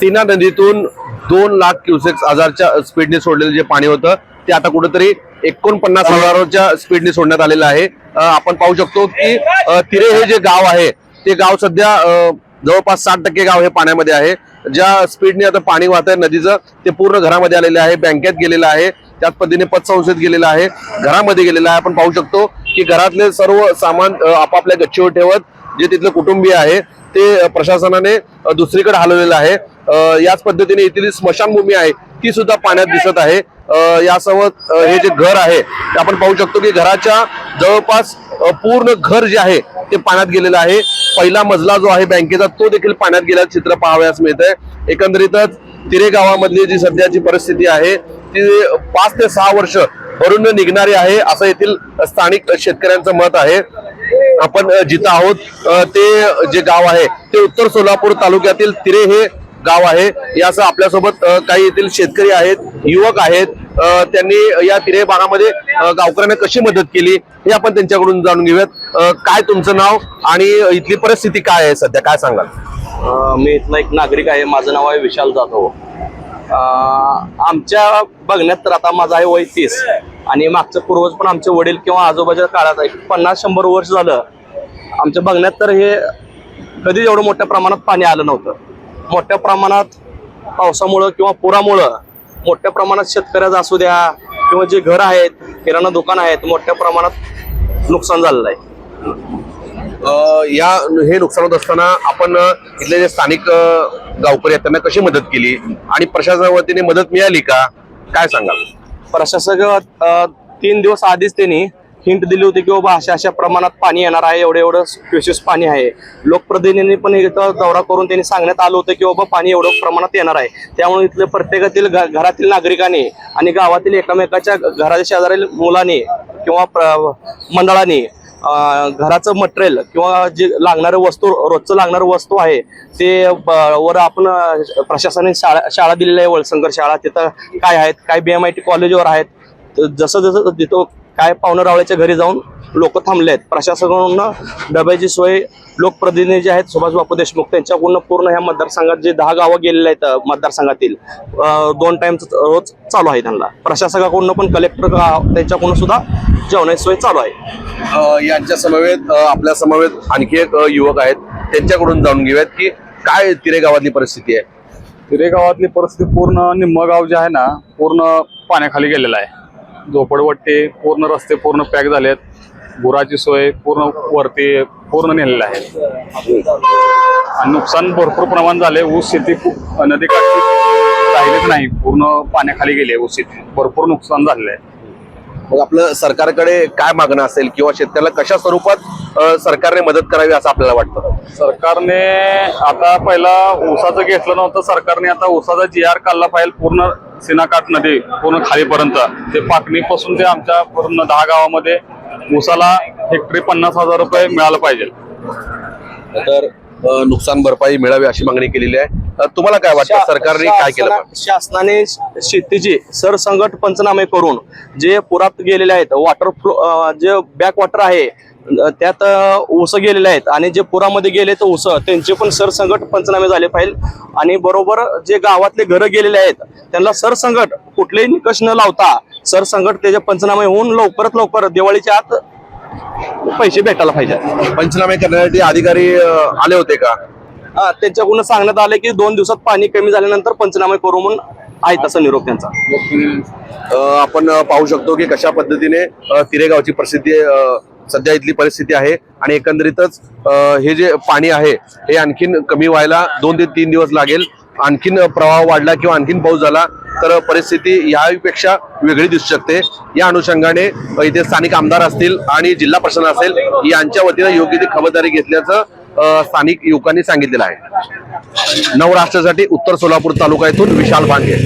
सीना नदीतून दोन लाख क्युसेक्स हजारच्या स्पीडने सोडलेलं जे पाणी होतं ते आता कुठेतरी एकोणपन्नास हजाराच्या स्पीडने सोडण्यात आलेलं आहे. आपण पाहू शकतो की तिरे हे जे गाव आहे ते गाव सध्या जवळपास साठ टक्के गाव हे पाण्यामध्ये आहे. ज्या स्पीडने आता पाणी वाहत आहे नदीचं ते पूर्ण घरामध्ये आलेलं आहे बँकेत गेलेलं आहे त्याच पद्धतीने पतसंस्थेत गेलेलं आहे घरामध्ये गेलेलं आहे. आपण पाहू शकतो की घरातले सर्व सामान आपापल्या गच्चीवर ठेवत जे तिथले कुटुंबीय आहे ते प्रशासनाने दुसरीकडे हलवलेलं आहे. याच पद्धतीने येथील स्मशानभूमी आहे ती सुद्धा पाण्यात दिसत आहे. यासोबत हे जे घर आहे ते आपण पाहू शकतो की घराच्या जवळपास पूर्ण घर जे आहे ते पाण्यात गेलेलं आहे. पहिला मजला जो आहे बँकेचा तो देखील पाण्यात गेल्याचं चित्र पाहावयास मिळत आहे एकंदरीतच तिरे गावामधली जी सध्याची परिस्थिती आहे ती पाच ते सहा वर्ष भरून निघणारी आहे असं येथील स्थानिक शेतकऱ्यांचं मत आहे. आपण जिथं आहोत ते जे गाव आहे ते उत्तर सोलापूर तालुक्यातील तिरे हे गाव आहे. यासह आपल्यासोबत काही येथील शेतकरी आहेत युवक आहेत. त्यांनी या तिरे भागामध्ये गावकऱ्यांना कशी मदत केली हे आपण त्यांच्याकडून जाणून घेऊयात. काय तुमचं नाव आणि इथली परिस्थिती काय आहे सध्या? काय सांगाल? मी इथला एक नागरिक आहे. माझं नाव आहे विशाल जाधव. आमच्या बघण्यात तर आता माझं आहे वय तीस. आणि मागचं पूर्वज पण आमचे वडील किंवा आजोबाच्या काळात एक पन्नास शंभर वर्ष झालं. आमच्या बघण्यात तर हे कधी एवढं मोठ्या प्रमाणात पाणी आलं नव्हतं. मोठ्या प्रमाणात पावसामुळं किंवा पुरामुळं मोठ्या प्रमाणात शेतकऱ्याचं असू द्या किंवा जे घर आहेत किराणा दुकान आहेत मोठ्या प्रमाणात नुकसान झालेलं आहे. या हे नुकसान होत असताना आपण इथले जे स्थानिक गावकरी आहेत त्यांना कशी मदत केली? आणि प्रशासनाच्या वतीने मदत मिळाली का? काय सांगाल? प्रशासक तीन दिवस आधीच त्यांनी हिंट दिली होती की बाबा अशा अशा प्रमाणात पाणी येणार आहे एवढं एवढं क्युसेस पाणी आहे. लोकप्रतिनिधींनी पण इथं दौरा करून त्यांनी सांगण्यात आलं होतं की बाबा पाणी एवढं प्रमाणात येणार आहे. त्यामुळे इथले प्रत्येकातील घ- घरातील नागरिकांनी आणि गावातील एकमेकाच्या घराच्या शेजारील मुलांनी किंवा प्र- मंडळांनी घराचं मटेरियल किंवा जे लागणारं वस्तू रोजचं लागणारं वस्तू आहे ते ब- वर आपण प्रशासनाने शाळा शाळा दिलेल्या आहे वळसंकर शाळा. तिथं काय आहेत काय बी एम आय टी कॉलेजवर आहेत जसं जसं तिथं काय पाहुणं रावळ्याच्या घरी जाऊन लोक थांबले आहेत. प्रशासनाकडून डब्याची सोय लोकप्रतिनिधी जे आहेत सुभाष बापू देशमुख त्यांच्याकडून पूर्ण ह्या मतदारसंघात जे दहा गावं गेलेले आहेत मतदारसंघातील दोन टाइम रोज चालू आहे त्यांना. प्रशासकाकडून पण कलेक्टर त्यांच्याकडून सुद्धा जेवणाची सोय चालू आहे. यांच्या समवेत आपल्या समवेत आणखी एक युवक आहेत. त्यांच्याकडून जाणून घेऊयात की काय तिरे गावातली परिस्थिती आहे. तिरे गावातली परिस्थिती पूर्ण निम्म गाव जे आहे ना पूर्ण पाण्याखाली गेलेलं आहे. झोपडपट्टी पूर्ण रस्ते पूर्ण पॅक झाले आहेत गुराची सोय पूर्ण वरती पूर्ण नेलेलं आहे. आणि नुकसान भरपूर प्रमाण झाले ऊस शेती खूप नदीकाठी राहिलीच नाही. पूर्ण पाण्याखाली गेली आहे ऊस शेती. भरपूर नुकसान झालेलं आहे. मग आपलं सरकारकडे काय मागणं असेल किंवा शेतकऱ्याला कशा स्वरूपात सरकारने मदत करावी असं आपल्याला वाटतं? सरकारने आता पहिला ऊसाचं घेतलं नव्हतं. सरकारने आता ऊसाचा जी आर काढला पाहिजे. पूर्ण सिनाकाठ नदी पूर्ण खालीपर्यंत ते पाटणीपासून ते आमच्या पूर्ण दहा गावामध्ये ऊसाला हेक्टरी पन्नास हजार रुपये मिळालं पाहिजे. तर नुकसान भरपाई मिळावी अशी मागणी केलेली आहे. तुम्हाला काय वाटतं? सरकारने काय केलं? शासनाने शेतीचे सरसंगट पंचनामे करून जे पुरात गेलेले आहेत वॉटर फ्लो जे बॅक वॉटर आहे त्यात ऊस गेलेले आहेत आणि जे पुरामध्ये गेले तर ऊस त्यांचे पण सरसंगट पंचनामे झाले पाहिजे. आणि बरोबर जे गावातले घरं गेलेले आहेत त्यांना सरसंगट कुठलेही निकष न लावता सरसंगट त्याचे पंचनामे होऊन लवकरात लवकर दिवाळीच्या आत पैसे भेटायला पाहिजे. पंचनामे करण्यासाठी अधिकारी अ, आले होते का? हा, त्यांच्याकडून सांगण्यात आले की दोन दिवसात पाणी कमी झाल्यानंतर पंचनामे करू म्हणून आहे तसा निरोप त्यांचा. अ, आपण अ, पाहू शकतो की कशा पद्धतीने अ, तिरेगावची परिस्थिती अ, सध्या इथली परिस्थिती आहे आणि एकंदरीतच अ, हे जे पाणी आहे हे आणखीन कमी व्हायला दोन ते तीन दिवस लागेल. आणखीन प्रवाह वाढला किंवा आणखीन पाऊस झाला तर परिस्थिती यापेक्षा वेगळी दिसू शकते. या अनुषंगाने इथे स्थानिक आमदार असतील आणि जिल्हा प्रशासन असेल यांच्या वतीनं योग्य ती खबरदारी घेतल्याचं स्थानिक युवकांनी सांगितलेलं आहे. नवराष्ट्रासाठी उत्तर सोलापूर तालुका येथून विशाल भांगे.